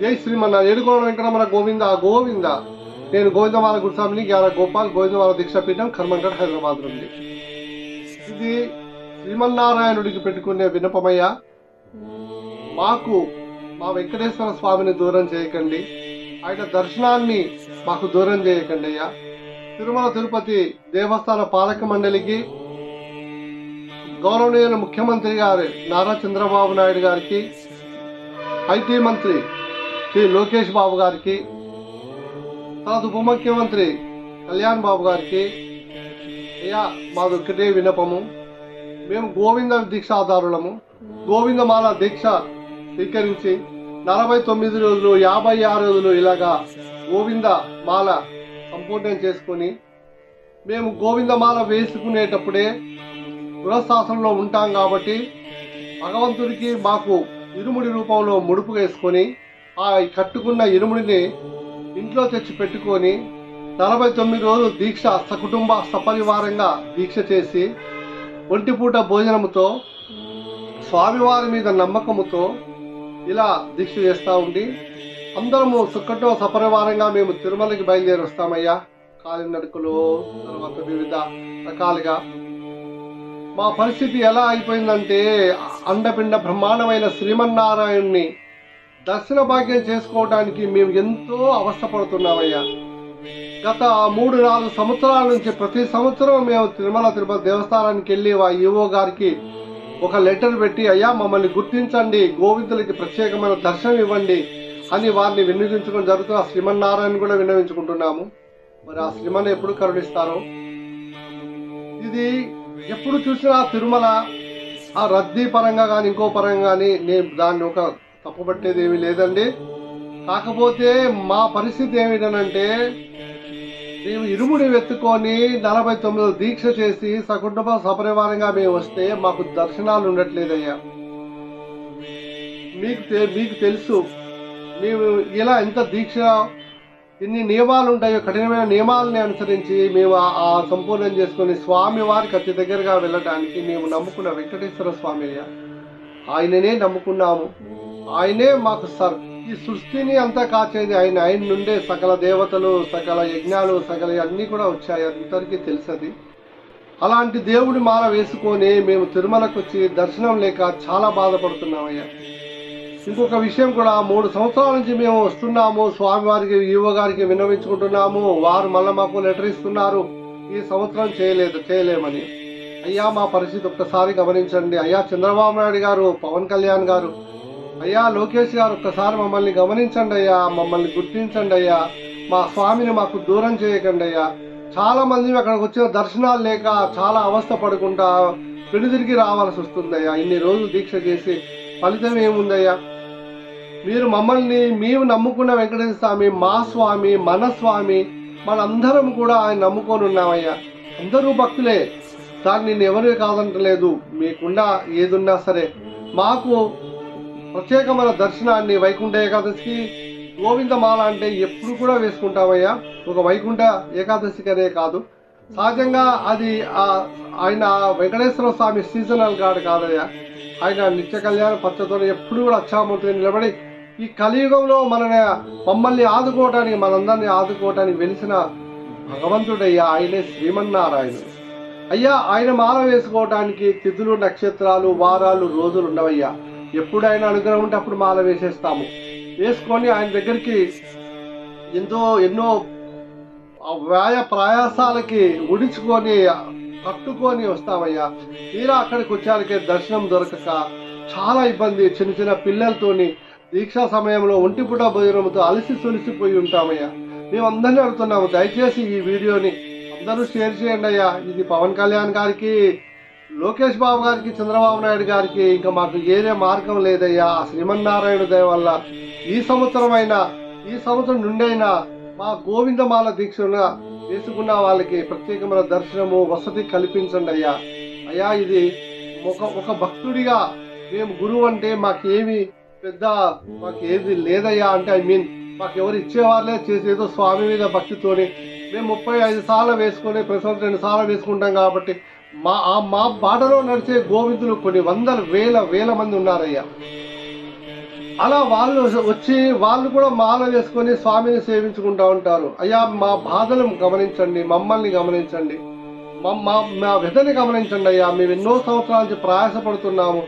జై శ్రీమన్న ఏడుకోవడం వెంకటరమణ గోవింద గోవింద. నేను గోవిందమాల గురుస్వామిని జ్ఞాన గోపాల్ గోవిందమాల దీక్షాపీఠం కర్మంగడ్ హైదరాబాద్ నుండి. ఇది శ్రీమన్నారాయణుడికి పెట్టుకునే వినపమయ్య మాకు మా వెంకటేశ్వర స్వామిని దూరం చేయకండి. ఆయన దర్శనాన్ని మాకు దూరం చేయకండి అయ్యా. తిరుమల తిరుపతి దేవస్థాన పాలక మండలికి గౌరవనీయుల ముఖ్యమంత్రి గారు నారా చంద్రబాబు నాయుడు గారికి ఐటీ మంత్రి శ్రీ లోకేష్ బాబు గారికి తర్వాత ఉప ముఖ్యమంత్రి కళ్యాణ్ బాబు గారికి అయ్యా మాది ఒక్కటే వినపము మేము గోవింద దీక్షాదారులము గోవిందమాల దీక్ష స్వీకరించి నలభై తొమ్మిది రోజులు యాభై ఆరు రోజులు ఇలాగా గోవింద మాల సంపూర్ణం చేసుకొని మేము గోవిందమాల వేసుకునేటప్పుడే గృహస్థాసనంలో ఉంటాం కాబట్టి భగవంతుడికి మాకు ఇరుముడి రూపంలో ముడుపు వేసుకొని ఆ కట్టుకున్న ఇనుముడిని ఇంట్లో తెచ్చి పెట్టుకొని నలభై తొమ్మిది రోజులు దీక్ష సకుటుంబ సపరివారంగా దీక్ష చేసి ఒంటిపూట భోజనముతో స్వామివారి మీద నమ్మకముతో ఇలా దీక్ష చేస్తూ ఉండి అందరము సుక్కటో సపరివారంగా మేము తిరుమలకి బయలుదేరి వస్తామయ్యా. కాలినడకలు తర్వాత వివిధ రకాలుగా. మా పరిస్థితి ఎలా అయిపోయిందంటే అండపిండ బ్రహ్మాండమైన శ్రీమన్నారాయణ్ణి దర్శన భాగ్యం చేసుకోవడానికి మేము ఎంతో అవస్థపడుతున్నామయ్యా. గత మూడు నాలుగు సంవత్సరాల నుంచి ప్రతి సంవత్సరం మేము తిరుమల తిరుపతి దేవస్థానానికి వెళ్ళి ఆ ఈవో గారికి ఒక లెటర్ పెట్టి అయ్యా మమ్మల్ని గుర్తించండి గోవిందులకి ప్రత్యేకమైన దర్శనం ఇవ్వండి అని వారిని వినియోగించడం జరుగుతున్న ఆ శ్రీమన్నారాయణ కూడా విన్నవించుకుంటున్నాము. మరి ఆ శ్రీమన్ ఎప్పుడు కరుణిస్తారు? ఇది ఎప్పుడు చూసినా తిరుమల ఆ రద్దీ పరంగా కానీ ఇంకో పరంగా కానీ నేను దాన్ని ఒక తప్పుపట్టేది ఏమీ లేదండి. కాకపోతే మా పరిస్థితి ఏమిటనంటే మేము ఇరుముడి వెతుకొని నలభై తొమ్మిది దీక్ష చేసి సకుటుంబ సపరివారంగా మేము వస్తే మాకు దర్శనాలు ఉండట్లేదయ్యా. మీకు తె- మీకు తెలుసు మేము ఇలా ఎంత దీక్ష ఎన్ని నియమాలు ఉంటాయో కఠినమైన నియమాలని అనుసరించి మేము ఆ- సంపూర్ణం చేసుకొని స్వామి వారికి అతి దగ్గరగా వెళ్ళడానికి మేము నమ్ముకున్న వెంకటేశ్వర స్వామి అయ్యా. ఆయననే నమ్ముకున్నాము. ఆయనే మాకు సర్ ఈ సృష్టిని అంతా కాచేది ఆయన. ఆయన నుండే సకల దేవతలు సకల యజ్ఞాలు సకల అన్నీ కూడా వచ్చాయి. అందరికీ తెలుసది. అలాంటి దేవుడి మాల వేసుకొని మేము తిరుమలకు వచ్చి దర్శనం లేక చాలా బాధపడుతున్నామయ్యా. ఇంకొక విషయం కూడా మూడు సంవత్సరాల నుంచి మేము వస్తున్నాము స్వామివారికి ఈవో గారికి విన్నవించుకుంటున్నాము. వారు మళ్ళీ మాకు లెటర్ ఇస్తున్నారు. ఈ సంవత్సరం చేయలేదు చేయలేమని. అయ్యా మా పరిస్థితి ఒక్కసారి గమనించండి. అయ్యా చంద్రబాబు నాయుడు గారు పవన్ కళ్యాణ్ గారు అయ్యా లోకేష్ గారు ఒక్కసారి మమ్మల్ని గమనించండి అయ్యా మమ్మల్ని గుర్తించండి అయ్యా మా స్వామిని మాకు దూరం చేయకండి అయ్యా. చాలా మంది అక్కడికి వచ్చిన దర్శనాలు లేక చాలా అవస్థ పడుకుంటా వెనుదిరిగి రావాల్సి వస్తుందయ్యా ఇన్ని రోజులు దీక్ష చేసి ఫలితం ఏముందయ్యా మీరు మమ్మల్ని మేము నమ్ముకున్న వెంకటేశ్వర స్వామి మా స్వామి మన స్వామి మనందరం కూడా ఆయన నమ్ముకొని ఉన్నామయ్యా. అందరూ భక్తులే. దాన్ని నేను ఎవరు కాదంటలేదు. మీకుండా ఏదున్నా సరే. మాకు ప్రత్యేకమైన దర్శనాన్ని వైకుంఠ ఏకాదశికి గోవిందమాల అంటే ఎప్పుడు కూడా వేసుకుంటామయ్యా. ఒక వైకుంఠ ఏకాదశికనే కాదు. సహజంగా అది ఆయన వెంకటేశ్వర స్వామి సీజనల్ గాడు కాదయ్యా. ఆయన నిత్య కళ్యాణ పచ్చతో ఎప్పుడు కూడా అచ్చామూర్తిగా నిలబడి ఈ కలియుగంలో మన మమ్మల్ని ఆదుకోవటానికి మనందరినీ ఆదుకోవటానికి వెలిసిన భగవంతుడయ్యా ఆయనే శ్రీమన్నారాయణుడు అయ్యా ఆయన మాల వేసుకోవటానికి తిథులు నక్షత్రాలు వారాలు రోజులు ఉండవయ్యా. ఎప్పుడు ఆయన అనుగ్రహం ఉంటే అప్పుడు మాల వేసేస్తాము. వేసుకొని ఆయన దగ్గరికి ఎంతో ఎన్నో వ్యాయ ప్రయాసాలకి ఉడించుకొని కట్టుకొని వస్తామయ్యా. తీరా అక్కడికి వచ్చానికి దర్శనం దొరకక చాలా ఇబ్బంది. చిన్న చిన్న పిల్లలతోని దీక్షా సమయంలో ఒంటిపూట భోజనంతో అలసి సొలిసిపోయి ఉంటామయ్యా. మేమందరినీ అడుగుతున్నాము దయచేసి ఈ వీడియోని అందరూ షేర్ చేయండి అయ్యా. ఇది పవన్ కళ్యాణ్ గారికి లోకేష్ బాబు గారికి చంద్రబాబు నాయుడు గారికి ఇంకా మాకు ఏదే మార్గం లేదయ్యా. ఆ శ్రీమన్నారాయణ దయ వల్ల ఈ సంవత్సరమైనా ఈ సంవత్సరం నుండైనా మా గోవిందమాల దీక్షను వేసుకున్న వాళ్ళకి ప్రత్యేకమైన దర్శనము వసతి కల్పించండి అయ్యా. అయ్యా ఇది ఒక ఒక భక్తుడిగా మేము గురువు అంటే మాకేమి పెద్ద మాకు ఏది లేదయ్యా అంటే ఐ మీన్ మాకు ఎవరు ఇచ్చేవాళ్ళే చేసేదో స్వామి మీద భక్తితోని మేము ముప్పై ఐదు సార్లు వేసుకొని ప్రతి సంవత్సరం రెండు సార్లు వేసుకుంటాం కాబట్టి మా ఆ మా బాటలో నడిచే గోవిందులు కొన్ని వందల వేల వేల మంది ఉన్నారయ్యా. అలా వాళ్ళు వచ్చి వాళ్ళు కూడా మాల వేసుకొని స్వామిని సేవించుకుంటా ఉంటారు. అయ్యా మా బాధలు గమనించండి మమ్మల్ని గమనించండి. మా- మా మా వ్యధని గమనించండి అయ్యా. మేము ఎన్నో సంవత్సరాల నుంచి ప్రయాసపడుతున్నాము.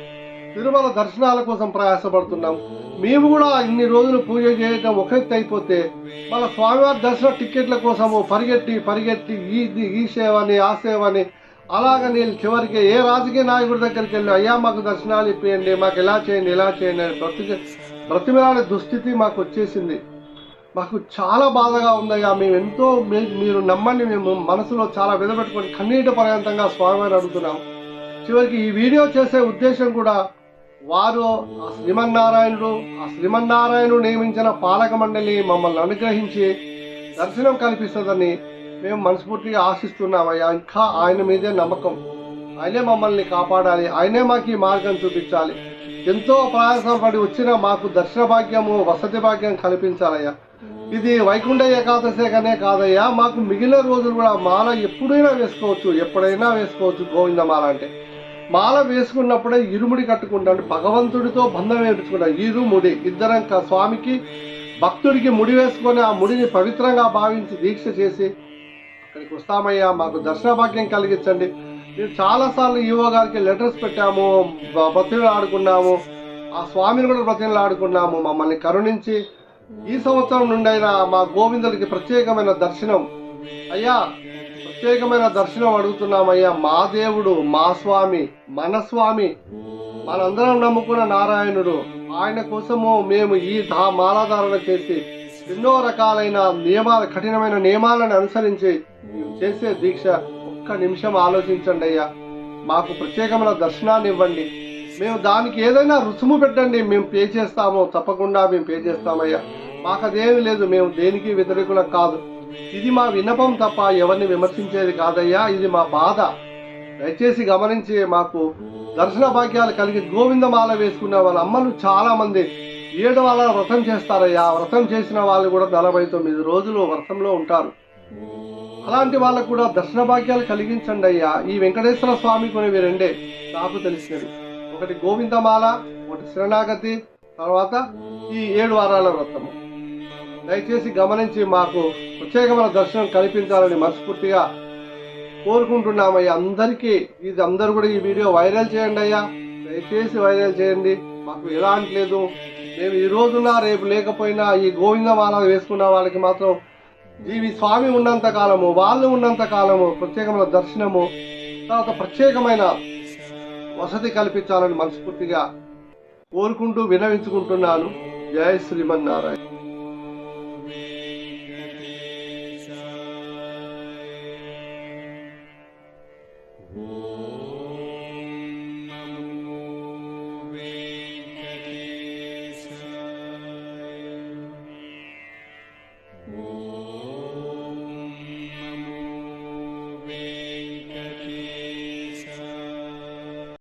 తిరుమల దర్శనాల కోసం ప్రయాసపడుతున్నాం. మేము కూడా ఇన్ని రోజులు పూజ చేయటం ఒకరికి అయిపోతే మన స్వామివారి దర్శన టిక్కెట్ల కోసము పరిగెట్టి పరిగెట్టి ఈ ఈ సేవని ఆ సేవని అలాగ నేను చివరికి ఏ రాజకీయ నాయకుడి దగ్గరికి వెళ్ళి అయ్యా మాకు దర్శనాలు ఇప్పియండి మాకు ఎలా చేయండి ఎలా చేయండి అని బ్రతి బ్రతిమలాడే దుస్థితి మాకు వచ్చేసింది. మాకు చాలా బాధగా ఉందయ్యా మేము ఎంతో మీ- మీరు నమ్మండి మేము మనసులో చాలా విధపెట్టుకొని కన్నీటి పర్యంతంగా స్వామివారిని అడుగుతున్నాం. చివరికి ఈ వీడియో చేసే ఉద్దేశం కూడా వారు ఆ శ్రీమన్నారాయణుడు ఆ శ్రీమన్నారాయణుడు నియమించిన పాలక మండలి మమ్మల్ని అనుగ్రహించి దర్శనం కల్పిస్తుందని మేము మనస్ఫూర్తిగా ఆశిస్తున్నామయ్యా. ఇంకా ఆయన మీదే నమ్మకం. ఆయనే మమ్మల్ని కాపాడాలి. ఆయనే మాకు ఈ మార్గం చూపించాలి. ఎంతో ప్రయాసపడి వచ్చిన మాకు దర్శన భాగ్యము వసతి భాగ్యం కల్పించాలయ్యా. ఇది వైకుంఠ ఏకాదశిగానే కాదయ్యా. మాకు మిగిలిన రోజులు కూడా మాల ఎప్పుడైనా వేసుకోవచ్చు ఎప్పుడైనా వేసుకోవచ్చు గోవింద మాల అంటే. మాల వేసుకున్నప్పుడే ఇరుముడి కట్టుకుంటాడు. భగవంతుడితో బంధం ఏర్చుకుంటాం ఇరుముడి. ఇద్దరం స్వామికి భక్తుడికి ముడి వేసుకొని ఆ ముడిని పవిత్రంగా భావించి దీక్ష చేసి ఇక్కడికి వస్తామయ్యా మాకు దర్శన భాగ్యం కలిగించండి. మేము చాలాసార్లు ఈవో గారికి లెటర్స్ పెట్టాము బ- బతిలు ఆడుకున్నాము ఆ స్వామిని కూడా బతిలు ఆడుకున్నాము మమ్మల్ని కరుణించి. ఈ సంవత్సరం నుండి అయినా మా గోవిందుడికి ప్రత్యేకమైన దర్శనం. అయ్యా ప్రత్యేకమైన దర్శనం అడుగుతున్నామయ్యా మా దేవుడు మా స్వామి మన స్వామి. మనందరం నమ్ముకున్న నారాయణుడు. ఆయన కోసము మేము ఈ ధా మాలాధారణ చేసి ఎన్నో రకాలైన నియమాలు కఠినమైన నియమాలను అనుసరించి మేము చేసే దీక్ష ఒక్క నిమిషం ఆలోచించండి అయ్యా. మాకు ప్రత్యేకమైన దర్శనాన్ని ఇవ్వండి. మేము దానికి ఏదైనా రుసుము పెట్టండి మేము పే చేస్తాము. తప్పకుండా మేము పే చేస్తామయ్యా మాకు అదేమి లేదు మేము దేనికి వ్యతిరేకులం కాదు. ఇది మా విన్నపం తప్ప ఎవరిని విమర్శించేది కాదయ్యా ఇది మా బాధ. దయచేసి గమనించి మాకు దర్శన భాగ్యాలు కలిగి గోవిందమాల వేసుకున్న వాళ్ళ అమ్మలు చాలా మంది ఏడు వాళ్ళ వ్రతం చేస్తారయ్యా. వ్రతం చేసిన వాళ్ళు కూడా నలభై తొమ్మిది రోజులు వ్రతంలో ఉంటారు. అలాంటి వాళ్ళకు కూడా దర్శన భాగ్యాలు కలిగించండి అయ్యా. ఈ వెంకటేశ్వర స్వామి కొనివి రెండే నాకు తెలిసినవి ఒకటి గోవిందమాల ఒకటి శరణాగతి తర్వాత ఈ ఏడు వారాల వ్రతము. దయచేసి గమనించి మాకు ప్రత్యేకమైన దర్శనం కల్పించాలని మనస్ఫూర్తిగా కోరుకుంటున్నామయ్యా. అందరికీ ఇది అందరూ కూడా ఈ వీడియో వైరల్ చేయండి అయ్యా. దయచేసి వైరల్ చేయండి. మాకు ఎలాంటి లేదు. మేము ఈ రోజున రేపు లేకపోయినా ఈ గోవిందమాల వేసుకున్న వాళ్ళకి మాత్రం జీవి స్వామి ఉన్నంత కాలము వాళ్ళు ఉన్నంత కాలము ప్రత్యేకమైన దర్శనము తర్వాత ప్రత్యేకమైన వసతి కల్పించాలని మనస్ఫూర్తిగా కోరుకుంటూ వినవించుకుంటున్నాను. జయ శ్రీమన్నారాయణ.